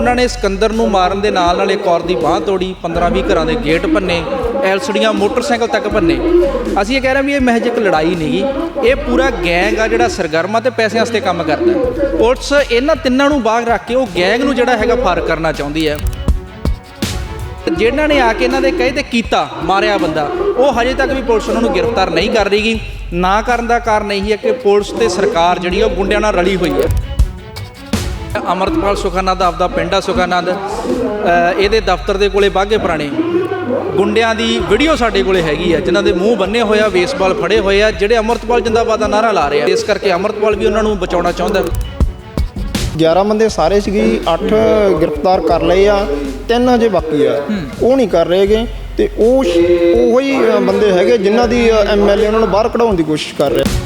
ਉਹਨਾਂ ਨੇ ਸਿਕੰਦਰ ਨੂੰ ਮਾਰਨ ਦੇ ਨਾਲ ਨਾਲ ਇੱਕ ਔਰ ਦੀ ਬਾਹ ਤੋੜੀ 15-20 ਘਰਾਂ ਦੇ ਗੇਟ ਭੰਨੇ, ਐਲਸੀਡੀਆਂ ਮੋਟਰਸਾਈਕਲ ਤੱਕ ਭੰਨੇ। ਅਸੀਂ ਇਹ ਕਹਿ ਰਹੇ ਵੀ ਇਹ ਮਹਿਜ ਇੱਕ ਲੜਾਈ ਨਹੀਂਗੀ ਇਹ ਪੂਰਾ ਗੈਂਗ ਆ ਜਿਹੜਾ ਸਰਗਰਮਾ ਤੇ ਪੈਸਿਆਂ ਵਾਸਤੇ ਕੰਮ ਕਰਦਾ ਪੁਲਿਸ ਇਹਨਾਂ ਤਿੰਨਾਂ ਨੂੰ ਬਾਹਰ ਰੱਖ ਕੇ ਉਹ ਗੈਂਗ ਨੂੰ ਜਿਹੜਾ ਹੈਗਾ ਫਾਰ ਕਰਨਾ ਚਾਹੁੰਦੀ ਹੈ। ਜਿਨ੍ਹਾਂ ਨੇ ਆ ਕੇ ਇਹਨਾਂ ਦੇ ਕਹੇ ਤੇ ਕੀਤਾ, ਮਾਰਿਆ ਬੰਦਾ, ਉਹ ਹਜੇ ਤੱਕ ਵੀ ਪੁਲਿਸ ਉਹਨਾਂ ਨੂੰ ਗ੍ਰਿਫਤਾਰ ਨਹੀਂ ਕਰ ਰਹੀਗੀ ਨਾ ਕਰਨ ਦਾ ਕਾਰਨ ਇਹੀ ਹੈ ਕਿ ਪੁਲਿਸ ਤੇ ਸਰਕਾਰ ਜਿਹੜੀ ਆ ਉਹ ਗੁੰਡਿਆਂ ਨਾਲ ਰਲੀ ਹੋਈ ਹੈ। ਅਮਰਤਪਾਲ ਸੁਖਾਨੰਦ ਆਪਦਾ ਪਿੰਡ ਆ ਸੁਖਾਨੰਦ। ਇਹਦੇ ਦਫ਼ਤਰ ਦੇ ਕੋਲੇ ਬਾਗੇ ਪੁਰਾਣੇ ਗੁੰਡਿਆਂ ਦੀ ਵੀਡੀਓ ਸਾਡੇ ਕੋਲੇ ਹੈਗੀ ਆ ਜਿਨ੍ਹਾਂ ਦੇ ਮੂੰਹ ਬੰਨੇ ਹੋਏ ਆ ਬੇਸਬਾਲ ਫੜੇ ਹੋਏ ਆ ਜਿਹੜੇ ਅਮਰਤਪਾਲ ਜਿੰਦਾਬਾਦ ਦਾ ਨਾਰਾ ਲਾ ਰਹੇ ਆ। ਇਸ ਕਰਕੇ ਅਮਰਤਪਾਲ ਵੀ ਉਹਨਾਂ ਨੂੰ ਬਚਾਉਣਾ ਚਾਹੁੰਦਾ 11 ਬੰਦੇ ਸਾਰੇ ਸੀਗੇ 8 ਗ੍ਰਿਫਤਾਰ ਕਰ ਲਏ ਆ ਤਿੰਨ ਅਜੇ ਬਾਕੀ ਆ। ਉਹ ਨਹੀਂ ਕਰ ਰਹੇਗੇ ਤੇ ਉਹ ਉਹੋ ਬੰਦੇ ਹੈਗੇ ਜਿਨ੍ਹਾਂ ਦੀ ਐਮਐਲਏ ਉਹਨਾਂ ਨੂੰ ਬਾਹਰ ਕਢਾਉਣ ਦੀ ਕੋਸ਼ਿਸ਼ ਕਰ ਰਿਹਾ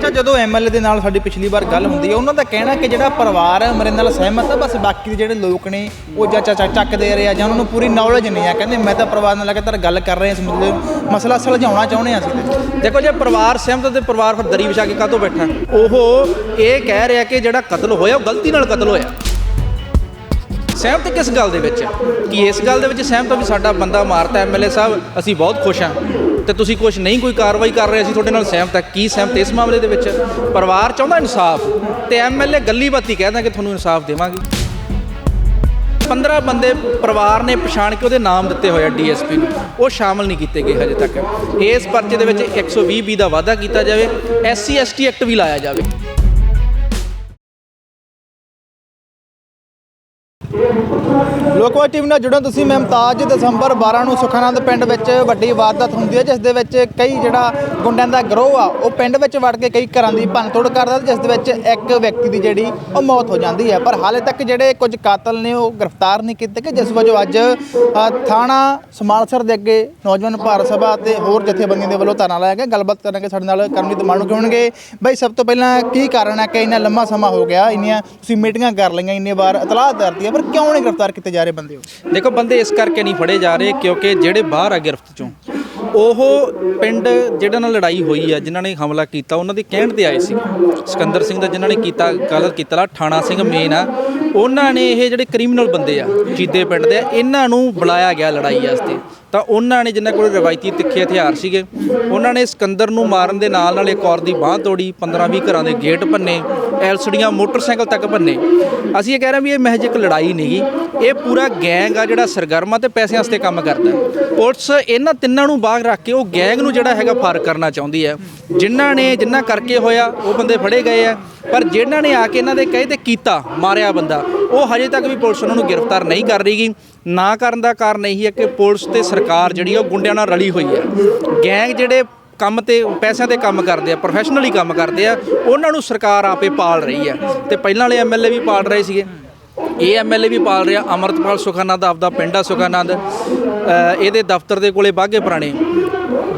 ਅੱਛਾ ਜਦੋਂ ਐਮਐਲਏ ਦੇ ਨਾਲ ਸਾਡੀ ਪਿਛਲੀ ਵਾਰ ਗੱਲ ਹੁੰਦੀ ਹੈ, ਉਹਨਾਂ ਦਾ ਕਹਿਣਾ ਕਿ ਜਿਹੜਾ ਪਰਿਵਾਰ ਹੈ ਮੇਰੇ ਨਾਲ ਸਹਿਮਤ ਹੈ ਬਸ ਬਾਕੀ ਦੇ ਜਿਹੜੇ ਲੋਕ ਨੇ, ਉਹ ਜਾਂ ਚਾ ਚੱਕ ਦੇ ਰਹੇ ਆ ਜਾਂ ਉਹਨਾਂ ਨੂੰ ਪੂਰੀ ਨੌਲੇਜ ਨਹੀਂ ਆ, ਕਹਿੰਦੇ ਮੈਂ ਤਾਂ ਪਰਿਵਾਰ ਨਾਲ ਲਗਾਤਾਰ ਗੱਲ ਕਰ ਰਹੇ ਹਾਂ ਇਸ ਮੁੱਦੇ ਮਸਲਾ ਸੁਲਝਾਉਣਾ ਚਾਹੁੰਦੇ ਹਾਂ ਅਸੀਂ ਦੇਖੋ ਜੇ ਪਰਿਵਾਰ ਸਹਿਮਤ ਤੇ ਪਰਿਵਾਰ ਫਿਰ ਦਰੀ ਵਿਛਾ ਕੇ ਕਾਹਤੋਂ ਬੈਠਾ? ਉਹ ਇਹ ਕਹਿ ਰਿਹਾ ਕਿ ਜਿਹੜਾ ਕਤਲ ਹੋਇਆ, ਉਹ ਗਲਤੀ ਨਾਲ ਕਤਲ ਹੋਇਆ। ਸਹਿਮਤ ਕਿਸ ਗੱਲ ਦੇ ਵਿੱਚ ਹੈ? ਕਿ ਇਸ ਗੱਲ ਦੇ ਵਿੱਚ ਸਹਿਮਤ ਵੀ ਸਾਡਾ ਬੰਦਾ ਮਾਰਤਾ ਐਮਐਲਏ ਸਾਹਿਬ, ਅਸੀਂ ਬਹੁਤ ਖੁਸ਼ ਹਾਂ। ਤੇ ਤੁਸੀਂ ਕੁਝ ਨਹੀਂ ਕੋਈ ਕਾਰਵਾਈ ਕਰ ਰਹੇ ਅਸੀਂ ਤੁਹਾਡੇ ਨਾਲ ਸਹਿਮਤ ਹੈ। ਕੀ ਸਹਿਮਤ ਇਸ ਮਾਮਲੇ ਦੇ ਵਿੱਚ? ਪਰਿਵਾਰ ਚਾਹੁੰਦਾ ਇਨਸਾਫ ਤੇ ਐਮਐਲਏ ਗੱਲੀ ਬਾਤੀ ਕਹਿੰਦਾ ਕਿ ਤੁਹਾਨੂੰ ਇਨਸਾਫ ਦੇਵਾਂਗੇ। 15 ਬੰਦੇ ਪਰਿਵਾਰ ਨੇ ਪਛਾਣ ਕੇ ਉਹਦੇ ਨਾਮ ਦਿੱਤੇ ਹੋਏ ਆ ਡੀਐਸਪੀ ਨੂੰ। ਉਹ ਸ਼ਾਮਲ ਨਹੀਂ ਕੀਤੇ ਗਏ ਹਜੇ ਤੱਕ। ਇਸ ਪਰਚੇ ਦੇ ਵਿੱਚ 120 ਬੀ ਦਾ ਵਾਅਦਾ ਕੀਤਾ ਜਾਵੇ ਐਸਸੀ ਐਸਟੀ ਐਕਟ ਵੀ ਲਾਇਆ ਜਾਵੇ। ਲੋਕਵਾ ਟੀਵੀ ਨਾਲ ਜੁੜੋ ਤੁਸੀਂ ਮੈਂ ਮੁਮਤਾਜ, ਦਸੰਬਰ 12 ਨੂੰ ਸੁਖਾਨੰਦ ਪਿੰਡ ਵਿੱਚ ਵੱਡੀ ਵਾਰਦਾਤ ਹੁੰਦੀ ਹੈ, ਜਿਸ ਦੇ ਵਿੱਚ ਕਈ ਜਿਹੜਾ ਗੁੰਡਿਆਂ ਦਾ ਗਰੋਹ ਆ, ਉਹ ਪਿੰਡ ਵਿੱਚ ਵੜ ਕੇ ਕਈ ਘਰਾਂ ਦੀ ਭੰਨਤੋੜ ਕਰਦਾ ਜਿਸ ਦੇ ਵਿੱਚ ਇੱਕ ਵਿਅਕਤੀ ਦੀ ਜਿਹੜੀ ਉਹ ਮੌਤ ਹੋ ਜਾਂਦੀ ਹੈ। ਪਰ ਹਾਲੇ ਤੱਕ ਜਿਹੜੇ ਕੁਝ ਕਾਤਲ ਨੇ, ਉਹ ਗ੍ਰਿਫਤਾਰ ਨਹੀਂ ਕੀਤੇ ਕਿ ਜਿਸ ਵਜੋਂ ਅੱਜ ਥਾਣਾ ਸਮਾਲਸਰ ਦੇ ਅੱਗੇ ਨੌਜਵਾਨ ਭਾਰਤ ਸਭਾ ਤੇ ਹੋਰ ਜਥੇਬੰਦੀਆਂ ਦੇ ਵੱਲੋਂ ਧਰਨਾ ਲਾਇਆ ਗਿਆ। ਗੱਲਬਾਤ ਕਰਾਂਗੇ ਸਾਡੇ ਨਾਲ ਕਰਮਜੀਤ ਮਾਣੂ ਹੋਣਗੇ? ਬਈ, ਸਭ ਤੋਂ ਪਹਿਲਾਂ ਕੀ ਕਾਰਨ ਹੈ ਕਿ ਇੰਨਾ ਲੰਮਾ ਸਮਾਂ ਹੋ ਗਿਆ? ਇੰਨੀਆਂ ਤੁਸੀਂ ਮੀਟਿੰਗਾਂ ਕਰ ਲਈਆਂ, ਇੰਨੇ ਵਾਰ ਇਤਲਾਹ ਕਰਤੀ ਹੈ, ਪਰ ਕਿਉਂ ਨਹੀਂ ਗ੍ਰਿਫਤਾਰ ਕੀਤੇ ਜਾ ਰਹੇ ਬੰਦੇ ਹੋ? ਦੇਖੋ ਬੰਦੇ ਇਸ ਕਰਕੇ ਨਹੀਂ ਫੜੇ ਜਾ ਰਹੇ ਕਿਉਂਕਿ ਜਿਹੜੇ ਬਾਹਰ ਆ ਗਿਰਫਤ ਚੋਂ ਉਹ ਪਿੰਡ ਜਿਹੜਾ ਨਾਲ ਲੜਾਈ ਹੋਈ ਆ ਜਿਨ੍ਹਾਂ ਨੇ ਹਮਲਾ ਕੀਤਾ ਉਹਨਾਂ ਦੇ ਕਹਿਣ ਤੇ ਆਏ ਸੀ। ਸਿਕੰਦਰ ਸਿੰਘ ਦਾ ਜਿਨ੍ਹਾਂ ਨੇ ਕੀਤਾ ਗੱਲ ਕੀਤਾ ਲਾ ਠਾਣਾ ਸਿੰਘ ਮੇਨ ਆ ਉਹਨਾਂ ਨੇ ਇਹ ਜਿਹੜੇ ਕ੍ਰਿਮੀਨਲ ਬੰਦੇ ਆ ਚੀਦੇ ਪਿੰਡ ਦੇ ਆ, ਇਹਨਾਂ ਨੂੰ ਬੁਲਾਇਆ ਗਿਆ ਲੜਾਈ ਵਾਸਤੇ। ਤਾਂ ਉਹਨਾਂ ਨੇ ਜਿਨ੍ਹਾਂ ਕੋਲ ਰਵਾਇਤੀ ਤਿੱਖੇ ਹਥਿਆਰ ਸੀਗੇ, ਉਹਨਾਂ ਨੇ ਸਿਕੰਦਰ ਨੂੰ ਮਾਰਨ ਦੇ ਨਾਲ ਨਾਲ ਇੱਕ ਔਰ ਦੀ ਬਾਹ ਤੋੜੀ 15-20 ਘਰਾਂ ਦੇ ਗੇਟ ਭੰਨੇ, ਐਲਸੀਡੀਆਂ ਮੋਟਰਸਾਈਕਲ ਤੱਕ ਭੰਨੇ। ਅਸੀਂ ਇਹ ਕਹਿ ਰਹੇ ਵੀ ਇਹ ਮਹਿਜ ਇੱਕ ਲੜਾਈ ਨਹੀਂਗੀ ਇਹ ਪੂਰਾ ਗੈਂਗ ਆ ਜਿਹੜਾ ਸਰਗਰਮਾ ਤੇ ਪੈਸਿਆਂ ਵਾਸਤੇ ਕੰਮ ਕਰਦਾ ਪੁਲਿਸ ਇਹਨਾਂ ਤਿੰਨਾਂ ਨੂੰ ਬਾਹਰ ਰੱਖ ਕੇ ਉਹ ਗੈਂਗ ਨੂੰ ਜਿਹੜਾ ਹੈਗਾ ਫਾਰ ਕਰਨਾ ਚਾਹੁੰਦੀ ਹੈ। ਜਿਨ੍ਹਾਂ ਨੇ ਜਿਨ੍ਹਾਂ ਕਰਕੇ ਹੋਇਆ, ਉਹ ਬੰਦੇ ਫੜੇ ਗਏ ਆ ਪਰ ਜਿਨ੍ਹਾਂ ਨੇ ਆ ਕੇ ਇਹਨਾਂ ਦੇ ਕਹੇ ਤੇ ਕੀਤਾ ਮਾਰਿਆ ਬੰਦਾ, ਉਹ ਹਜੇ ਤੱਕ ਵੀ ਪੁਲਿਸ ਉਹਨਾਂ ਨੂੰ ਗ੍ਰਿਫਤਾਰ ਨਹੀਂ ਕਰ ਰਹੀਗੀ ਨਾ ਕਰਨ ਦਾ ਕਾਰਨ ਇਹੀ ਹੈ ਕਿ ਪੁਲਿਸ ਤੇ ਸਰਕਾਰ ਜਿਹੜੀ ਉਹ ਗੁੰਡਿਆਂ ਨਾਲ ਰਲੀ ਹੋਈ ਹੈ। ਗੈਂਗ ਜਿਹੜੇ ਕੰਮ ਤੇ, ਪੈਸਿਆਂ ਤੇ ਕੰਮ ਕਰਦੇ ਆ ਪ੍ਰੋਫੈਸ਼ਨਲੀ ਕੰਮ ਕਰਦੇ ਆ, ਉਹਨਾਂ ਨੂੰ ਸਰਕਾਰ ਆਪੇ ਪਾਲ ਰਹੀ ਹੈ। ਤੇ ਪਹਿਲਾਂ ਵਾਲੇ ਐਮਐਲਏ ਵੀ ਪਾਲ ਰਹੇ ਸੀਗੇ। ਇਹ ਐਮਐਲਏ ਵੀ ਪਾਲ ਰਿਹਾ, ਅਮਰਤਪਾਲ ਸੁਖਾਨੰਦ ਆਪਦਾ ਪਿੰਡ ਆ ਸੁਖਾਨੰਦ। ਇਹਦੇ ਦਫ਼ਤਰ ਦੇ ਕੋਲੇ ਬਾਗੇ ਪੁਰਾਣੇ।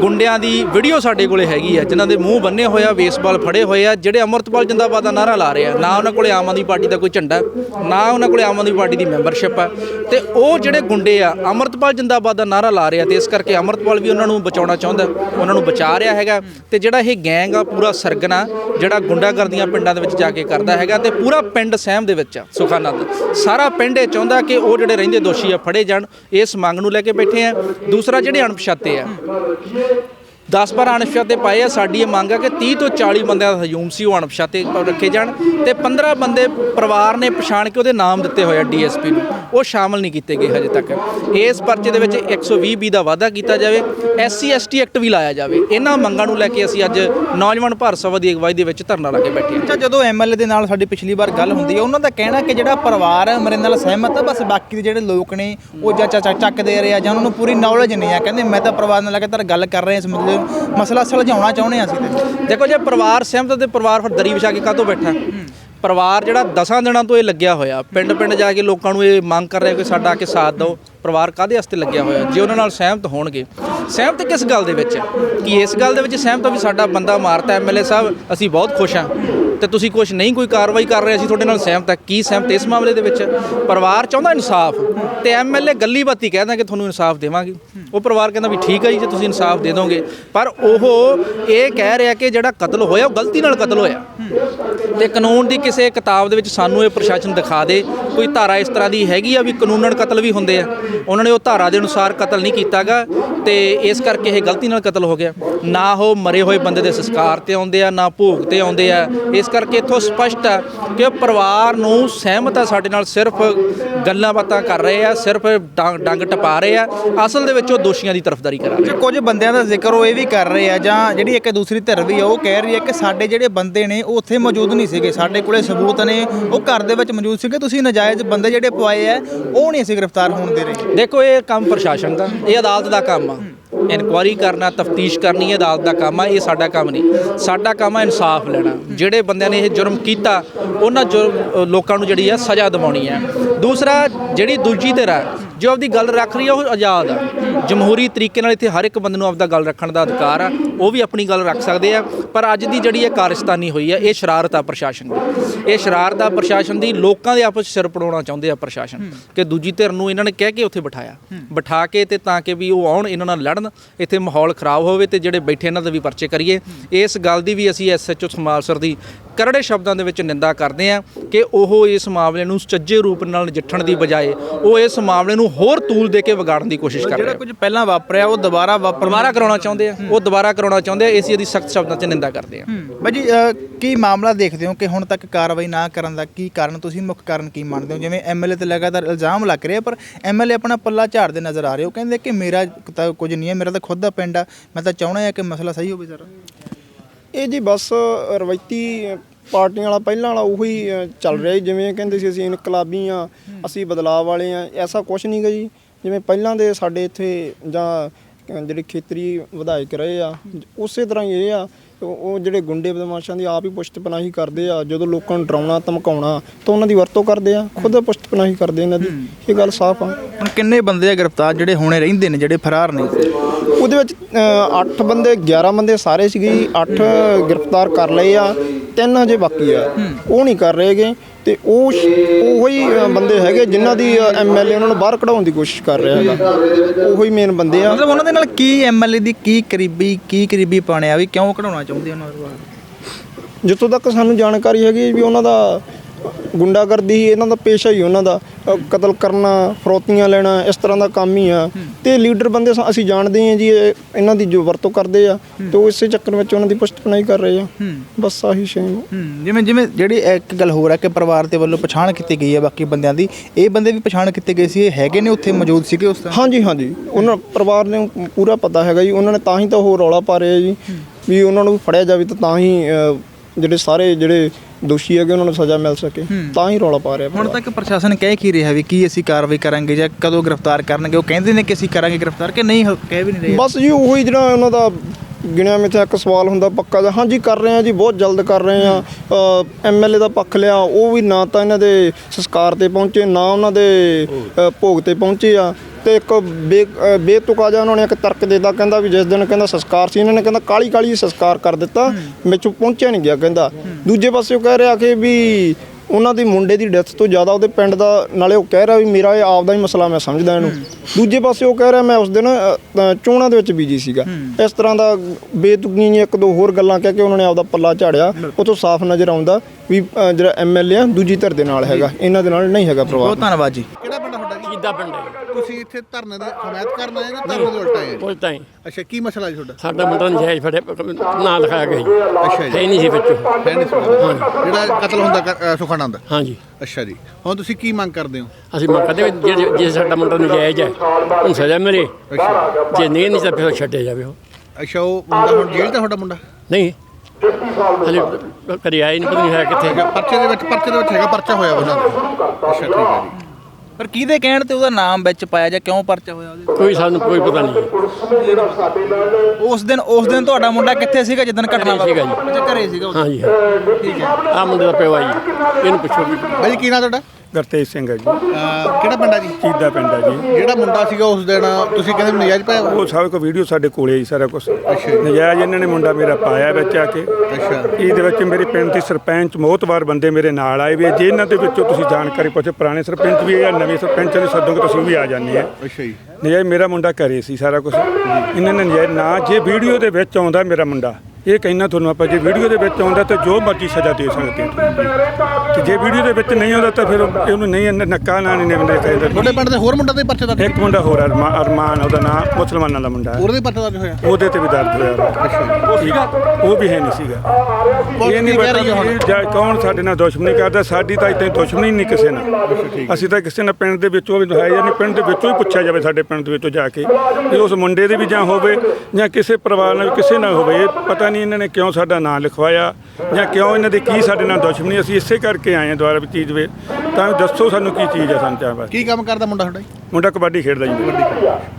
ਗੁੰਡਿਆਂ ਦੀ ਵੀਡੀਓ ਸਾਡੇ ਕੋਲੇ ਹੈਗੀ ਆ, ਜਿਨ੍ਹਾਂ ਦੇ ਮੂੰਹ ਬੰਨੇ ਹੋਏ ਆ ਬੇਸਬਾਲ ਫੜੇ ਹੋਏ ਆ, ਜਿਹੜੇ ਅਮਰਤਪਾਲ ਜਿੰਦਾਬਾਦ ਦਾ ਨਾਰਾ ਲਾ ਰਹੇ ਆ। ਨਾ ਉਹਨਾਂ ਕੋਲੇ ਆਮ ਆਦਮੀ ਪਾਰਟੀ ਦਾ ਕੋਈ ਝੰਡਾ, ਨਾ ਉਹਨਾਂ ਕੋਲੇ ਆਮ ਆਦਮੀ ਪਾਰਟੀ ਦੀ ਮੈਂਬਰਸ਼ਿਪ ਆ। ਤੇ ਉਹ ਜਿਹੜੇ ਗੁੰਡੇ ਆ, ਅਮਰਤਪਾਲ ਜਿੰਦਾਬਾਦ ਦਾ ਨਾਰਾ ਲਾ ਰਹੇ ਆ ਤੇ ਇਸ ਕਰਕੇ ਅਮਰਤਪਾਲ ਵੀ ਉਹਨਾਂ ਨੂੰ ਬਚਾਉਣਾ ਚਾਹੁੰਦਾ, ਉਹਨਾਂ ਨੂੰ ਬਚਾ ਰਿਹਾ ਹੈਗਾ। ਤੇ ਜਿਹੜਾ ਇਹ ਗੈਂਗ ਆ, ਪੂਰਾ ਸਰਗਨਾ, ਜਿਹੜਾ ਗੁੰਡਾਗਰਦੀਆਂ ਪਿੰਡਾਂ ਦੇ ਵਿੱਚ ਜਾ ਕੇ ਕਰਦਾ ਹੈਗਾ ਤੇ ਪੂਰਾ ਪਿੰਡ ਸਹਿਮ ਦੇ ਵਿੱਚ ਆ, ਸੁਖਾਨੰਦ। ਸਾਰਾ ਪਿੰਡ ਇਹ ਚਾਹੁੰਦਾ ਕਿ ਉਹ ਜਿਹੜੇ ਰਹਿੰਦੇ ਦੋਸ਼ੀ ਆ, ਫੜੇ ਜਾਣ, ਇਸ ਮੰਗ ਨੂੰ ਲੈ ਕੇ ਬੈਠੇ ਆ। ਦੂਸਰਾ, ਜਿਹੜੇ ਅਣਪਛਾਤੇ ਆ Lord. 12 ਅਣਪਛਾਤੇ ਪਾਏ ਆ। ਸਾਡੀ ਇਹ ਮੰਗ ਆ ਕਿ 30 ਤੋਂ 40 ਬੰਦਿਆਂ ਦਾ ਹਜੂਮ ਸੀ, ਉਹ ਅਣਪਛਾਤੇ ਰੱਖੇ ਜਾਣ ਤੇ 15 ਬੰਦੇ ਪਰਿਵਾਰ ਨੇ ਪਛਾਣ ਕੇ ਉਹਦੇ ਨਾਮ ਦਿੱਤੇ ਹੋਏ ਆ ਡੀਐਸਪੀ ਨੂੰ। ਉਹ ਸ਼ਾਮਲ ਨਹੀਂ ਕੀਤੇ ਗਏ ਹਜੇ ਤੱਕ। ਇਸ ਪਰਚੇ ਦੇ ਵਿੱਚ 120 ਬੀ ਦਾ ਵਾਅਦਾ ਕੀਤਾ ਜਾਵੇ, ਐਸਸੀ ਐਸਟੀ ਐਕਟ ਵੀ ਲਾਇਆ ਜਾਵੇ। ਇਹਨਾਂ ਮੰਗਾਂ ਨੂੰ ਲੈ ਕੇ ਅਸੀਂ ਅੱਜ ਨੌਜਵਾਨ ਭਾਰਤ ਸਭਾ ਦੀ ਅਗਵਾਈ ਦੇ ਵਿੱਚ ਧਰਨਾ ਲਾ ਕੇ ਬੈਠੇ ਹਾਂ। ਅੱਛਾ, ਜਦੋਂ ਐਮਐਲਏ ਦੇ ਨਾਲ ਸਾਡੀ ਪਿਛਲੀ ਵਾਰ ਗੱਲ ਹੁੰਦੀ ਹੈ, ਉਹਨਾਂ ਦਾ ਕਹਿਣਾ ਕਿ ਜਿਹੜਾ ਪਰਿਵਾਰ ਹੈ, ਮੇਰੇ ਨਾਲ ਸਹਿਮਤ ਹੈ, ਬਸ ਬਾਕੀ ਦੇ ਜਿਹੜੇ ਲੋਕ ਨੇ, ਉਹ ਜਾਂ ਚੱਕ ਦੇ ਰਹੇ ਆ ਜਾਂ ਉਹਨਾਂ ਨੂੰ ਪੂਰੀ ਨੌਲੇਜ ਨਹੀਂ ਆ। ਕਹਿੰਦੇ ਮੈਂ ਤਾਂ ਪਰਿਵਾਰ ਨਾਲ ਲਗਾਤਾਰ ਗੱਲ ਕਰ ਰਹੇ ਇਸ ਮਤਲਬ ਮਸਲਾ ਸੁਲਝਾਉਣਾ ਚਾਹੁੰਦੇ ਹਾਂ ਅਸੀਂ ਤੇ। ਦੇਖੋ ਜੇ ਪਰਿਵਾਰ ਸਹਿਮਤ ਤੇ ਪਰਿਵਾਰ ਫਿਰ ਦਰੀ ਵਿਛਾ ਕੇ ਕਾਹਤੋਂ ਬੈਠਾ? ਪਰਿਵਾਰ ਜਿਹੜਾ ਦਸਾਂ ਦਿਨਾਂ ਤੋਂ ਇਹ ਲੱਗਿਆ ਹੋਇਆ ਪਿੰਡ ਪਿੰਡ ਜਾ ਕੇ ਲੋਕਾਂ ਨੂੰ ਇਹ ਮੰਗ ਕਰ ਰਿਹਾ ਕਿ ਸਾਡਾ ਆ ਕੇ ਸਾਥ ਦਿਓ। ਪਰਿਵਾਰ ਕਾਦੇ ਵਾਸਤੇ ਲੱਗਿਆ ਹੋਇਆ? ਜੇ ਉਹਨਾਂ ਨਾਲ ਸਹਿਮਤ ਹੋਣਗੇ। ਸਹਿਮਤ ਕਿਸ ਗੱਲ ਦੇ ਵਿੱਚ? ਕਿ ਇਸ ਗੱਲ ਦੇ ਵਿੱਚ ਸਹਿਮਤ ਆ ਵੀ ਸਾਡਾ ਬੰਦਾ ਮਾਰਤਾ ਐਮਐਲਏ ਸਾਹਿਬ, ਅਸੀਂ ਬਹੁਤ ਖੁਸ਼ ਹਾਂ। ਤੇ ਤੁਸੀਂ ਕੁਝ ਨਹੀਂ ਕੋਈ ਕਾਰਵਾਈ ਕਰ ਰਹੇ ਅਸੀਂ ਤੁਹਾਡੇ ਨਾਲ ਸਹਿਮਤ ਆ ਕੀ ਸਹਿਮਤ ਇਸ ਮਾਮਲੇ ਦੇ ਵਿੱਚ? ਪਰਿਵਾਰ ਚਾਹੁੰਦਾ ਇਨਸਾਫ ਤੇ ਐਮਐਲਏ ਗੱਲੀ ਬਾਤੀ ਕਹਿੰਦਾ ਕਿ ਤੁਹਾਨੂੰ ਇਨਸਾਫ ਦੇਵਾਂਗੇ। ਉਹ ਪਰਿਵਾਰ ਕਹਿੰਦਾ ਵੀ ਠੀਕ ਹੈ ਜੀ, ਜੇ ਤੁਸੀਂ ਇਨਸਾਫ ਦੇ ਦੋਗੇ। ਪਰ ਉਹ ਇਹ ਕਹਿ ਰਿਹਾ ਕਿ ਜਿਹੜਾ ਕਤਲ ਹੋਇਆ, ਉਹ ਗਲਤੀ ਨਾਲ ਕਤਲ ਹੋਇਆ। ਤੇ ਕਾਨੂੰਨ ਦੀ ਕਿਸੇ ਕਿਤਾਬ ਦੇ ਵਿੱਚ ਸਾਨੂੰ ਇਹ ਪ੍ਰਸ਼ਾਸਨ ਦਿਖਾ ਦੇ, ਕੋਈ ਧਾਰਾ ਇਸ ਤਰ੍ਹਾਂ ਦੀ ਹੈਗੀ ਆ ਵੀ ਕਾਨੂੰਨਨ ਕਤਲ ਵੀ ਹੁੰਦੇ ਆ। ਉਹਨਾਂ ਨੇ ਉਹ ਧਾਰਾ ਦੇ ਅਨੁਸਾਰ ਕਤਲ ਨਹੀਂ ਕੀਤਾਗਾ। ਤੇ ਇਸ ਕਰਕੇ ਇਹ ਗਲਤੀ ਨਾਲ ਕਤਲ ਹੋ ਗਿਆ। ਨਾ ਉਹ ਮਰੇ ਹੋਏ ਬੰਦੇ ਦੇ ਸੰਸਕਾਰ ਤੇ ਆਉਂਦੇ ਆ ਨਾ ਭੋਗ ਤੇ ਆਉਂਦੇ ਆ। ਇਸ ਕਰਕੇ ਇੱਥੋਂ ਸਪਸ਼ਟ ਆ ਕਿ ਪਰਿਵਾਰ ਨੂੰ ਸਹਿਮਤ ਆ ਸਾਡੇ ਨਾਲ ਸਿਰਫ ਗੱਲਾਂ ਬਾਤਾਂ ਕਰ ਰਹੇ ਆ ਸਿਰਫ ਡੰਗ ਟਪਾ ਰਹੇ ਆ। ਅਸਲ ਦੇ ਵਿੱਚ ਉਹ ਦੋਸ਼ੀਆਂ ਦੀ ਤਰਫਦਾਰੀ ਕਰਾ ਰਹੇ ਕੁਝ ਬੰਦਿਆਂ ਦਾ ਜ਼ਿਕਰ ਉਹ ਇਹ ਵੀ ਕਰ ਰਹੇ ਆ ਜਾਂ ਜਿਹੜੀ ਇੱਕ ਦੂਸਰੀ ਧਿਰ ਵੀ ਆ ਉਹ ਕਹਿ ਰਹੀ ਹੈ ਕਿ ਸਾਡੇ ਜਿਹੜੇ ਬੰਦੇ ਨੇ ਉਹ ਉੱਥੇ ਮੌਜੂਦ ਨਹੀਂ ਸੀਗੇ। ਸਾਡੇ ਕੋਲੇ ਸਬੂਤ ਨੇ ਉਹ ਘਰ ਦੇ ਵਿੱਚ ਮੌਜੂਦ ਸੀਗੇ। ਤੁਸੀਂ ਨਜਾਇਜ਼ ਬੰਦੇ ਜਿਹੜੇ ਪਵਾਏ ਆ ਉਹ ਨਹੀਂ ਅਸੀਂ ਗ੍ਰਿਫਤਾਰ ਹੋਣ ਦੇ ਰਹੇ। ਦੇਖੋ ਇਹ ਕੰਮ ਪ੍ਰਸ਼ਾਸਨ ਦਾ ਇਹ ਅਦਾਲਤ ਦਾ ਕੰਮ ਆ ਇਨਕੁਆਇਰੀ ਕਰਨਾ, ਤਫਤੀਸ਼ ਕਰਨੀ ਇਹ ਅਦਾਲਤ ਦਾ ਕੰਮ ਆ, ਇਹ ਸਾਡਾ ਕੰਮ ਨਹੀਂ। ਸਾਡਾ ਕੰਮ ਆ ਇਨਸਾਫ ਲੈਣਾ। ਜਿਹੜੇ ਬੰਦਿਆਂ ਨੇ ਇਹ ਜੁਰਮ ਕੀਤਾ, ਉਹਨਾਂ ਜੁਰਮ ਲੋਕਾਂ ਨੂੰ ਜਿਹੜੀ ਆ ਸਜ਼ਾ ਦਿਵਾਉਣੀ ਹੈ ਦੂਸਰਾ ਜਿਹੜੀ ਦੂਜੀ ਧਿਰ ਆ ਜੋ ਆਪਦੀ ਗੱਲ ਰੱਖ ਰਹੀ ਆ ਉਹ ਆਜ਼ਾਦ ਆ। ਜਮਹੂਰੀ ਤਰੀਕੇ ਨਾਲ ਇੱਥੇ ਹਰ ਇੱਕ ਬੰਦੇ ਨੂੰ ਆਪਦਾ ਗੱਲ ਰੱਖਣ ਦਾ ਅਧਿਕਾਰ ਆ ਉਹ ਵੀ ਆਪਣੀ ਗੱਲ ਰੱਖ ਸਕਦੇ ਆ। ਪਰ ਅੱਜ ਦੀ ਜਿਹੜੀ ਇਹ ਕਾਰਸਤਾਨੀ ਹੋਈ ਆ ਇਹ ਸ਼ਰਾਰਤ ਆ ਪ੍ਰਸ਼ਾਸਨ ਦੀ। ਇਹ ਸ਼ਰਾਰਤ ਆ ਪ੍ਰਸ਼ਾਸਨ ਦੀ ਲੋਕਾਂ ਦੇ ਆਪਸ ਸਿਰ ਪੜਾਉਣਾ ਚਾਹੁੰਦੇ ਆ ਪ੍ਰਸ਼ਾਸਨ ਕਿ ਦੂਜੀ ਧਿਰ ਨੂੰ ਇਹਨਾਂ ਨੇ ਕਹਿ ਕੇ ਉੱਥੇ ਬਿਠਾਇਆ। ਬਿਠਾ ਕੇ ਤੇ ਤਾਂ ਕਿ ਵੀ ਉਹ ਆਉਣ ਇਹਨਾਂ ਨਾਲ ਲੜਨ ਇੱਥੇ ਮਾਹੌਲ ਖਰਾਬ ਹੋਵੇ ਤੇ ਜਿਹੜੇ ਬੈਠੇ ਇਹਨਾਂ ਦੇ ਵੀ ਪਰਚੇ ਕਰੀਏ। ਇਸ ਗੱਲ ਦੀ ਵੀ ਅਸੀਂ ਐਸਐਚਓ ਸਮਾਲਸਰ ਦੀ ਕਰੜੇ ਸ਼ਬਦਾਂ ਦੇ ਵਿੱਚ ਨਿੰਦਾ ਕਰਦੇ ਆ ਕਿ ਉਹ ਇਸ ਮਾਮਲੇ ਨੂੰ ਸੁਚੱਜੇ ਰੂਪ ਨਾਲ ਨਜਿੱਠਣ ਦੀ ਬਜਾਏ ਉਹ ਇਸ ਮਾਮਲੇ ਨੂੰ ਹੋਰ ਤੂਲ ਦੇ ਕੇ ਵਿਗਾੜਨ ਦੀ ਕੋਸ਼ਿਸ਼ ਕਰ ਰਹੇ ਜਿਹੜਾ ਆ ਕੁਝ ਪਹਿਲਾਂ ਵਾਪਰਿਆ ਉਹ ਦੁਬਾਰਾ ਵਾਪਰ ਦੁਬਾਰਾ ਕਰਾਉਣਾ ਚਾਹੁੰਦੇ ਆ। ਉਹ ਦੁਬਾਰਾ ਕਰਾਉਣਾ ਚਾਹੁੰਦੇ ਆ ਅਸੀਂ ਇਹਦੀ ਸਖਤ ਸ਼ਬਦਾਂ 'ਚ ਨਿੰਦਾ ਕਰਦੇ ਆ। ਬਾਈ ਜੀ ਅਹ, ਕੀ ਮਾਮਲਾ ਦੇਖਦੇ ਹੋ ਕਿ ਹੁਣ ਤੱਕ ਕਾਰਵਾਈ ਨਾ ਕਰਨ ਦਾ ਕੀ ਕਾਰਨ ਤੁਸੀਂ ਮੁੱਖ ਕਾਰਨ ਕੀ ਮੰਨਦੇ ਹੋ? ਜਿਵੇਂ ਐਮਐਲਏ ਤੇ ਲਗਾਤਾਰ ਇਲਜ਼ਾਮ ਲੱਗ ਰਹੇ ਆ ਪਰ ਐਮਐਲਏ ਆਪਣਾ ਪੱਲਾ ਝਾੜਦੇ ਨਜ਼ਰ ਆ ਰਹੇ ਹੋ। ਕਹਿੰਦੇ ਕਿ ਮੇਰਾ ਕੁਝ ਨਹੀਂ ਹੈ ਮੇਰਾ ਤਾਂ ਖੁਦ ਦਾ ਪਿੰਡ ਆ। ਮੈਂ ਤਾਂ ਚਾਹਣਾ ਹੈ ਕਿ ਮਸਲਾ ਸਹੀ ਹੋਵੇ ਸਰ ਇਹ ਜੀ ਬਸ ਰਵਾਇਤੀ ਪਾਰਟੀਆਂ ਵਾਲਾ ਪਹਿਲਾਂ ਵਾਲਾ ਉਹੀ ਚੱਲ ਰਿਹਾ ਜੀ। ਜਿਵੇਂ ਕਹਿੰਦੇ ਸੀ ਅਸੀਂ ਇਨਕਲਾਬੀ ਆ ਅਸੀਂ ਬਦਲਾਅ ਵਾਲੇ ਆ ਐਸਾ ਕੁਝ ਨਹੀਂ ਗਾ ਜੀ। ਜਿਵੇਂ ਪਹਿਲਾਂ ਦੇ ਸਾਡੇ ਇੱਥੇ ਜਾਂ ਜਿਹੜੇ ਖੇਤਰੀ ਵਿਧਾਇਕ ਰਹੇ ਆ ਉਸੇ ਤਰ੍ਹਾਂ ਹੀ ਇਹ ਆ ਉਹ ਉਹ ਜਿਹੜੇ ਗੁੰਡੇ ਬਦਮਾਸ਼ਾਂ ਦੀ ਆਪ ਹੀ ਪੁਸ਼ਤ ਪਨਾਹੀ ਕਰਦੇ ਆ ਜਦੋਂ ਲੋਕਾਂ ਨੂੰ ਡਰਾਉਣਾ ਧਮਕਾਉਣਾ ਤਾਂ ਉਹਨਾਂ ਦੀ ਵਰਤੋਂ ਕਰਦੇ ਆ ਖੁਦ ਪੁਸ਼ਤ ਪਨਾਹੀ ਕਰਦੇ ਇਹਨਾਂ ਦੀ। ਇਹ ਗੱਲ ਸਾਫ਼ ਆ। ਹੁਣ ਕਿੰਨੇ ਬੰਦੇ ਆ ਗ੍ਰਿਫਤਾਰ ਜਿਹੜੇ ਹੁਣੇ ਰਹਿੰਦੇ ਨੇ ਜਿਹੜੇ ਫਰਾਰ ਨੇ? ਉਹਦੇ ਵਿੱਚ 8 ਬੰਦੇ 11 ਬੰਦੇ ਸਾਰੇ ਸੀਗੇ 8 ਗ੍ਰਿਫਤਾਰ ਕਰ ਲਏ ਆ ਤਿੰਨ ਹਜੇ ਬਾਕੀ ਆ। ਉਹ ਨਹੀਂ ਕਰ ਰਹੇਗੇ ਤੇ ਉਹ ਉਹੀ ਅ, ਬੰਦੇ ਹੈਗੇ ਜਿਨ੍ਹਾਂ ਦੀ ਐਮਐਲਏ ਉਹਨਾਂ ਨੂੰ ਬਾਹਰ ਕਢਾਉਣ ਦੀ ਕੋਸ਼ਿਸ਼ ਕਰ ਰਿਹਾ ਹੈਗਾ। ਉਹੀ ਮੇਨ ਬੰਦੇ ਆ। ਮਤਲਬ ਉਹਨਾਂ ਦੇ ਨਾਲ ਕੀ ਐਮਐਲਏ ਦੀ ਕੀ ਕਰੀਬੀ ਕੀ ਕਰੀਬੀ ਪਾਣਿਆ ਵੀ ਕਿਉਂ ਕਢਾਉਣਾ ਚਾਹੁੰਦੇ ਉਹਨਾਂ ਨੂੰ? ਜਿੱਥੋਂ ਤੱਕ ਸਾਨੂੰ ਜਾਣਕਾਰੀ ਹੈਗੀ ਵੀ ਉਹਨਾਂ ਦਾ ਗੁੰਡਾਗਰਦੀ ਹੀ ਇਹਨਾਂ ਦਾ ਪੇਸ਼ਾ ਹੀ ਉਹਨਾਂ ਦਾ। ਕਤਲ ਕਰਨਾ ਫਰੋਤੀਆਂ ਲੈਣਾ ਇਸ ਤਰ੍ਹਾਂ ਦਾ ਕੰਮ ਹੀ ਆ। ਤੇ ਲੀਡਰ ਬੰਦੇ ਅਸੀਂ ਜਾਣਦੇ ਹਾਂ ਜੀ ਇਹ ਇਹਨਾਂ ਦੀ ਜੋ ਵਰਤੋਂ ਕਰਦੇ ਆ ਤੇ ਉਹ ਇਸੇ ਚੱਕਰ ਵਿੱਚ ਉਹਨਾਂ ਦੀ ਪੁਸ਼ਤ ਪਨਾਹੀ ਕਰ ਰਹੇ ਆ। ਬਸ ਆਹੀ ਸ਼ੇ ਹੂੰ ਜਿਵੇਂ ਜਿਵੇਂ ਜਿਹੜੀ ਇੱਕ ਗੱਲ ਹੋਰ ਹੈ ਕਿ ਪਰਿਵਾਰ ਦੇ ਵੱਲੋਂ ਪਛਾਣ ਕੀਤੀ ਗਈ ਹੈ ਬਾਕੀ ਬੰਦਿਆਂ ਦੀ ਇਹ ਬੰਦੇ ਵੀ ਪਛਾਣ ਕੀਤੇ ਗਏ ਸੀ ਇਹ ਹੈਗੇ ਨੇ ਉੱਥੇ ਮੌਜੂਦ ਸੀਗੇ ਉਸ ਟਾਈਮ ਹਾਂਜੀ ਹਾਂਜੀ। ਉਹਨਾਂ ਪਰਿਵਾਰ ਨੂੰ ਪੂਰਾ ਪਤਾ ਹੈਗਾ ਜੀ ਉਹਨਾਂ ਨੇ ਤਾਂ ਹੀ ਤਾਂ ਉਹ ਰੌਲਾ ਪਾ ਰਹੇ ਆ ਜੀ। ਵੀ ਉਹਨਾਂ ਨੂੰ ਫੜਿਆ ਜਾਵੇ ਤਾਂ ਤਾਂ ਹੀ ਜਿਹੜੇ ਸਾਰੇ ਜਿਹੜੇ ਦੋਸ਼ੀ ਹੈਗੇ ਉਹਨਾਂ ਨੂੰ ਸਜ਼ਾ ਮਿਲ ਸਕੇ ਤਾਂ ਹੀ ਰੌਲਾ ਪਾ ਰਿਹਾ ਹੁਣ ਤੱਕ ਪ੍ਰਸ਼ਾਸਨ ਕਹਿ ਕੀ ਰਿਹਾ ਵੀ ਕੀ ਅਸੀਂ ਕਾਰਵਾਈ ਕਰਾਂਗੇ ਜਾਂ ਕਦੋਂ ਗ੍ਰਿਫਤਾਰ ਕਰਨਗੇ? ਉਹ ਕਹਿੰਦੇ ਨੇ ਕਿ ਅਸੀਂ ਕਰਾਂਗੇ ਗ੍ਰਿਫਤਾਰ ਕਿ ਨਹੀਂ ਕਹਿ ਵੀ ਨਹੀਂ ਰਹੇ। ਬਸ ਜੀ ਉਹੀ ਜਿਹੜਾ ਉਹਨਾਂ ਦਾ ਗਿਣਿਆ ਮਿਥਿਆ ਇੱਕ ਸਵਾਲ ਹੁੰਦਾ ਪੱਕਾ ਦਾ ਹਾਂਜੀ ਕਰ ਰਹੇ ਆ ਜੀ ਬਹੁਤ ਜਲਦ ਕਰ ਰਹੇ ਆ ਐਮਐਲਏ ਦਾ ਪੱਖ ਲਿਆ ਉਹ ਵੀ ਨਾ ਤਾਂ ਇਹਨਾਂ ਦੇ ਸੰਸਕਾਰ ਤੇ ਪਹੁੰਚੇ ਨਾ ਉਹਨਾਂ ਦੇ ਅ, ਭੋਗ ਤੇ ਪਹੁੰਚੇ ਆ। ਤੇ ਇੱਕ ਬੇ ਅ, ਬੇਤੁਕਾ ਜਿਹਾ ਉਹਨਾਂ ਨੇ ਇੱਕ ਤਰਕ ਦੇਦਾ ਕਹਿੰਦਾ ਵੀ ਜਿਸ ਦਿਨ ਕਹਿੰਦਾ ਸੰਸਕਾਰ ਸੀ ਇਹਨਾਂ ਨੇ ਕਹਿੰਦਾ ਕਾਲੀ ਕਾਲੀ ਸੰਸਕਾਰ ਕਰ ਦਿੱਤਾ ਮੈਚੋਂ ਪਹੁੰਚਿਆ ਨਹੀਂ ਗਿਆ ਕਹਿੰਦਾ। ਦੂਜੇ ਪਾਸੇ ਉਹ ਕਹਿ ਰਿਹਾ ਕਿ ਵੀ ਉਹਨਾਂ ਦੀ ਮੁੰਡੇ ਦੀ ਡੈਥ ਤੋਂ ਜ਼ਿਆਦਾ ਉਹਦੇ ਪਿੰਡ ਦਾ ਨਾਲੇ ਉਹ ਕਹਿ ਰਿਹਾ ਵੀ ਮੇਰਾ ਇਹ ਆਪਦਾ ਹੀ ਮਸਲਾ ਮੈਂ ਸਮਝਦਾ ਇਹਨੂੰ। ਦੂਜੇ ਪਾਸੇ ਉਹ ਕਹਿ ਰਿਹਾ ਮੈਂ ਉਸ ਦਿਨ ਚੋਣਾਂ ਦੇ ਵਿੱਚ ਬੀਜੀ ਸੀਗਾ। ਇਸ ਤਰ੍ਹਾਂ ਦਾ ਬੇਤੁਕੀਆਂ ਇੱਕ ਦੋ ਹੋਰ ਗੱਲਾਂ ਕਹਿ ਕੇ ਉਹਨਾਂ ਨੇ ਆਪਦਾ ਪੱਲਾ ਝਾੜਿਆ। ਉਹ ਤੋਂ ਸਾਫ਼ ਨਜ਼ਰ ਆਉਂਦਾ ਵੀ ਜਿਹੜਾ ਐਮਐਲਏ ਆ ਦੂਜੀ ਧਿਰ ਦੇ ਨਾਲ ਹੈਗਾ। ਇਹਨਾਂ ਦੇ ਨਾਲ ਨਹੀਂ ਹੈਗਾ ਪਰਿਵਾਰ ਬਹੁਤ ਧੰਨਵਾਦ ਜੀ। ਕਿਹੜਾ ਪਿੰਡ ਜੀ ਕਿੱਦਾਂ ਪਿੰਡ ਹੈ ਤੁਸੀਂ ਇੱਥੇ ਧਰਨੇ ਦੀ ਹਮਾਇਤ ਕਰਨ ਆਏ ਜਾਂ ਧਰਨੇ ਦੇ ਉਲਟ ਆਏ ਜੀ? ਉਹ ਤਾਂ ਹੀ। ਅੱਛਾ ਕੀ ਮਸਲਾ ਜੀ ਤੁਹਾਡਾ? ਸਾਡਾ ਮੁੰਡਾ ਨਜਾਇਜ਼ ਫੜੇ ਨਾਂ ਲਿਖਾਇਆ ਗਿਆ ਜੀ ਅੱਛਾ ਜੀ। ਹੈ ਨਹੀਂ ਸੀ ਵਿੱਚੋਂ ਹੈ ਨਹੀਂ ਜਿਹੜਾ ਕਤਲ ਹੁੰਦਾ ਕ- ਅ, ਸੁਖਾਨੰਦ? ਹਾਂਜੀ। ਅੱਛਾ ਜੀ। ਹੁਣ ਤੁਸੀਂ ਕੀ ਮੰਗ ਕਰਦੇ ਹੋ? ਅਸੀਂ ਮੈਂ ਕਹਦੇ ਜੇ ਜੇ ਸਾਡਾ ਮੁੰਡਾ ਨਜਾਇਜ਼ ਹੈ ਉਹਨੂੰ ਸਜ਼ਾ ਮਿਲੇ। ਅੱਛਾ ਜੇ। ਨਹੀਂ ਨਹੀਂ ਤਾਂ ਫਿਰ ਛੱਡਿਆ ਜਾਵੇ ਉਹ। ਅੱਛਾ ਉਹ ਮੁੰਡਾ ਹੁਣ ਜੇਲ੍ਹ ਦਾ ਤੁਹਾਡਾ ਮੁੰਡਾ? ਨਹੀਂ। ਹਲੇ ਕਰੀ ਆਈ ਨਹੀਂ ਪਤਾ ਨਹੀਂ ਹੈ ਕਿੱਥੇ। ਪਰਚੇ ਦੇ ਵਿੱਚ ਪਰਚੇ ਦੇ ਵਿੱਚ ਹੈਗਾ ਪਰਚਾ ਹੋਇਆ ਉਹਨਾਂ ਦਾ। ਅੱਛਾ ਠੀਕ ਹੈ ਜੀ। ਪਰ ਕਿਹਦੇ ਕਹਿਣ ਤੇ ਉਹਦਾ ਨਾਮ ਵਿੱਚ ਪਾਇਆ ਜਾਂ ਕਿਉਂ ਪਰਚਾ ਹੋਇਆ ਉਹਦੇ? ਕੋਈ ਸਾਨੂੰ ਕੋਈ ਪਤਾ ਨਹੀਂ। ਉਸ ਦਿਨ ਉਸ ਦਿਨ ਤੁਹਾਡਾ ਮੁੰਡਾ ਕਿੱਥੇ ਸੀਗਾ ਜਦੋਂ ਘਟਨਾ ਘਰੇ ਸੀਗਾ ਜੀ। ਅੱਛਾ, ਘਰੇ ਸੀਗਾ। ਹਾਂਜੀ ਠੀਕ ਹੈ। ਆ ਮੁੰਡੇ ਦਾ ਪਿਓ ਆ ਜੀ। ਇਹਨੂੰ ਪੁੱਛੋ ਵੀ ਭਾਈ ਕੀ ਨਾਂ ਤੁਹਾਡਾ? ਗੁਰਤੇਜ ਸਿੰਘ ਹੈ ਜੀ। ਅਹ ਕਿਹੜਾ ਪਿੰਡ ਆ ਜੀ? ਚੀਦਾ ਪਿੰਡ ਹੈ ਜੀ। ਜਿਹੜਾ ਮੁੰਡਾ ਸੀਗਾ ਉਸ ਦਿਨ ਤੁਸੀਂ ਕਹਿੰਦੇ ਨਜਾਇਜ਼ ਪਾਇਆ ਵਾ? ਉਹ ਸਭ ਕੋ ਵੀਡੀਓ ਸਾਡੇ ਕੋਲੇ ਹੀ ਸਾਰਾ ਕੁਝ ਨਜਾਇਜ਼ ਇਹਨਾਂ ਨੇ ਮੁੰਡਾ ਮੇਰਾ ਪਾਇਆ ਵਿੱਚ ਆ ਕੇ। ਅੱਛਾ। ਇਹਦੇ ਵਿੱਚ ਮੇਰੇ ਪਿੰਡ ਦੇ ਸਰਪੰਚ ਮੋਹਤਵਾਰ ਬੰਦੇ ਮੇਰੇ ਨਾਲ ਆਏ ਵੀ ਆ। ਜੇ ਇਹਨਾਂ ਦੇ ਵਿੱਚੋਂ ਤੁਸੀਂ ਜਾਣਕਾਰੀ ਪੁੱਛੋ ਪੁਰਾਣੇ ਸਰਪੰਚ ਵੀ ਆ ਜਾਂ ਨਵੇਂ ਸਰਪੰਚ ਨੂੰ ਸੱਦੋਗੇ ਤੁਸੀਂ ਵੀ ਆ ਜਾਂਦੇ ਆ ਅੱਛਾ ਜੀ। ਨਜਾਇਜ਼ ਮੇਰਾ ਮੁੰਡਾ ਘਰੇ ਸੀ ਸਾਰਾ ਕੁਝ ਇਹਨਾਂ ਨੇ ਨਜਾਇਜ਼ ਨਾ ਜੇ ਵੀਡੀਓ ਦੇ ਵਿੱਚ ਆਉਂਦਾ ਮੇਰਾ ਮੁੰਡਾ। ਇਹ ਕਹਿਣਾ ਤੁਹਾਨੂੰ ਆਪਾਂ ਜੇ ਵੀਡੀਓ ਦੇ ਵਿੱਚ ਆਉਂਦਾ ਤਾਂ ਜੋ ਮਰਜ਼ੀ ਸਜ਼ਾ ਦੇ ਸਕਦੇ ਹੋ ਤੇ ਜੇ ਵੀਡੀਓ ਦੇ ਵਿੱਚ ਨਹੀਂ ਆਉਂਦਾ ਤਾਂ ਫਿਰ ਇਹਨੂੰ ਨਹੀਂ ਨੱਕਾ ਨਾ ਨਹੀਂ ਕਹਿੰਦੇ ਤੁਹਾਡੇ ਪਿੰਡ ਦੇ ਹੋਰ ਮੁੰਡਾ ਦੇ ਪਰਚੇ ਦਰਜ ਇੱਕ ਮੁੰਡਾ ਹੋਰ ਅਰਮਾਨ ਉਹਦਾ ਨਾਮ ਮੁਸਲਮਾਨਾਂ ਦਾ ਮੁੰਡਾ ਹੈ। ਉਹਦੇ ਪਰਚਾ ਦਰਜ ਹੋਇਆ ਉਹਦੇ ਤੇ ਵੀ ਦਰਦ ਹੋਇਆ? ਉਹ ਵੀ ਹੈ ਨਹੀਂ ਸੀਗਾ। ਇਹ ਨਹੀਂ ਕੀ ਪਤਾ ਕੌਣ ਸਾਡੇ ਨਾਲ ਦੁਸ਼ਮਣੀ ਕਰਦਾ ਸਾਡੀ ਤਾਂ ਇੱਥੇ ਦੁਸ਼ਮਣੀ ਨਹੀਂ ਕਿਸੇ ਨਾਲ। ਅਸੀਂ ਤਾਂ ਕਿਸੇ ਨਾਲ ਪਿੰਡ ਦੇ ਵਿੱਚੋਂ ਵੀ ਹੈ ਜਾਂ ਨਹੀਂ ਪਿੰਡ ਦੇ ਵਿੱਚੋਂ ਹੀ ਪੁੱਛਿਆ ਜਾਵੇ ਸਾਡੇ ਪਿੰਡ ਦੇ ਵਿੱਚੋਂ ਜਾ ਕੇ। ਵੀ ਉਸ ਮੁੰਡੇ ਦੇ ਵੀ ਜਾਂ ਹੋਵੇ ਜਾਂ ਕਿਸੇ ਪਰਿਵਾਰ ਨਾਲ ਕਿਸੇ ਨਾਲ ਹੋਵੇ ਇਹ ਪਤਾ ਨਹੀਂ ਇਹਨਾਂ ਨੇ ਕਿਉਂ ਸਾਡਾ ਨਾਂ ਲਿਖਵਾਇਆ ਜਾਂ ਕਿਉਂ ਇਹਨਾਂ ਦੇ ਕੀ ਸਾਡੇ ਨਾਲ ਦੁਸ਼ਮਣੀ ਅਸੀਂ ਇਸੇ ਕਰਕੇ ਆਏ ਹਾਂ ਦੁਆਰਾ ਵੀ ਚੀਜ਼ ਵੇ। ਤਾਂ ਦੱਸੋ ਸਾਨੂੰ ਕੀ ਚੀਜ਼ ਆ ਸਾਨੂੰ ਚਾਹ ਬਸ ਕੀ ਕੰਮ ਕਰਦਾ ਮੁੰਡਾ ਤੁਹਾਡਾ ਮੁੰਡਾ ਕਬੱਡੀ ਖੇਡਦਾ ਜੀ।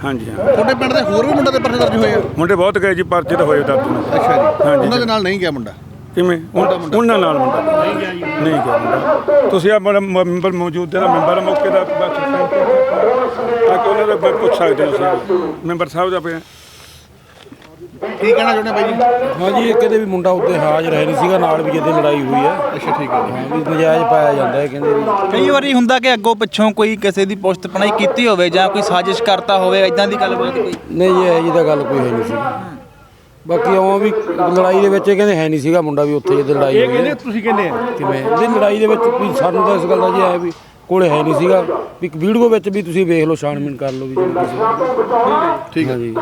ਹਾਂਜੀ ਹਾਂ। ਤੁਹਾਡੇ ਪਿੰਡ ਦੇ ਹੋਰ ਵੀ ਮੁੰਡੇ ਦੇ ਪਰਚੇ ਦਰਜ ਹੋਏ ਆ? ਮੁੰਡੇ ਬਹੁਤ ਗਏ ਜੀ ਪਰਚੇ ਤਾਂ ਹੋਏ ਨਾਲ। ਅੱਛਾ ਜੀ। ਹਾਂਜੀ। ਉਹਨਾਂ ਦੇ ਨਾਲ ਨਹੀਂ ਗਿਆ ਮੁੰਡਾ? ਕਿਵੇਂ? ਉਹਨਾਂ ਨਾਲ ਮੁੰਡਾ। ਨਹੀਂ ਗਿਆ ਜੀ। ਨਹੀਂ ਗਿਆ ਮੁੰਡਾ। ਤੁਸੀਂ ਆ ਮੈਂਬਰ ਮੌਜੂਦ ਨਾ ਮੈਂਬਰ ਮੌਕੇ ਦਾ ਬਸ ਤਾਂ ਕਿ ਉਹਨਾਂ ਦਾ ਪੁੱਛ ਸਕਦੇ ਤੁਸੀਂ। ਮੈਂਬਰ ਸਾਹਿਬ ਦਾ ਪਿਆ। ਕੀ ਕਹਿਣਾ ਚਾਹੁੰਦੇ ਬਾਈ ਜੀ? ਹਾਂਜੀ ਇਹ ਕਹਿੰਦੇ ਵੀ ਮੁੰਡਾ ਉੱਤੇ ਹਾਜ਼ਰ ਹੈ ਨਹੀਂ ਸੀਗਾ ਨਾਲ ਵੀ ਜਿਹਦੇ ਲੜਾਈ ਹੋਈ ਹੈ। ਅੱਛਾ ਠੀਕ ਹੈ। ਹਾਂ ਵੀ ਨਜਾਇਜ਼ ਪਾਇਆ ਜਾਂਦਾ ਹੈ ਕਹਿੰਦੇ ਵੀ। ਕਈ ਵਾਰੀ ਹੁੰਦਾ ਕਿ ਅੱਗੋਂ ਪਿੱਛੋਂ ਕੋਈ ਕਿਸੇ ਦੀ ਪੁਸ਼ਤ ਪਣਾਈ ਕੀਤੀ ਹੋਵੇ ਜਾਂ ਕੋਈ ਸਾਜ਼ਿਸ਼ ਕਰਤਾ ਹੋਵੇ ਇਦਾਂ ਦੀ ਗੱਲਬਾਤ ਕੋਈ? ਨਹੀਂ ਇਹ ਜੀ ਤਾਂ ਗੱਲ ਕੋਈ ਹੈ ਨਹੀਂ ਸੀ। ਬਾਕੀ ਉਹ ਵੀ ਲੜਾਈ ਦੇ ਵਿੱਚ ਇਹ ਕਹਿੰਦੇ ਹੈ ਨਹੀਂ ਸੀਗਾ ਮੁੰਡਾ ਵੀ ਉੱਥੇ ਜਿਹਦੇ ਲੜਾਈ ਹੋਈ ਹੈ। ਤੁਸੀਂ ਕਹਿੰਦੇ ਕਿਵੇਂ? ਜੇ ਲੜਾਈ ਦੇ ਵਿੱਚ ਵੀ ਸਾਨੂੰ ਤਾਂ ਇਸ ਗੱਲ ਦਾ ਜੀ ਆਇਆ ਵੀ ਕੋਲੇ ਹੈ ਨਹੀਂ ਸੀਗਾ। ਵੀ ਇੱਕ ਵੀਡੀਓ ਵਿੱਚ ਵੀ ਤੁਸੀਂ ਵੇਖ ਲਓ ਛਾਣਬੀਨ ਕਰ ਲਓ ਵੀ ਠੀਕ ਹੈ। ਹਾਂਜੀ।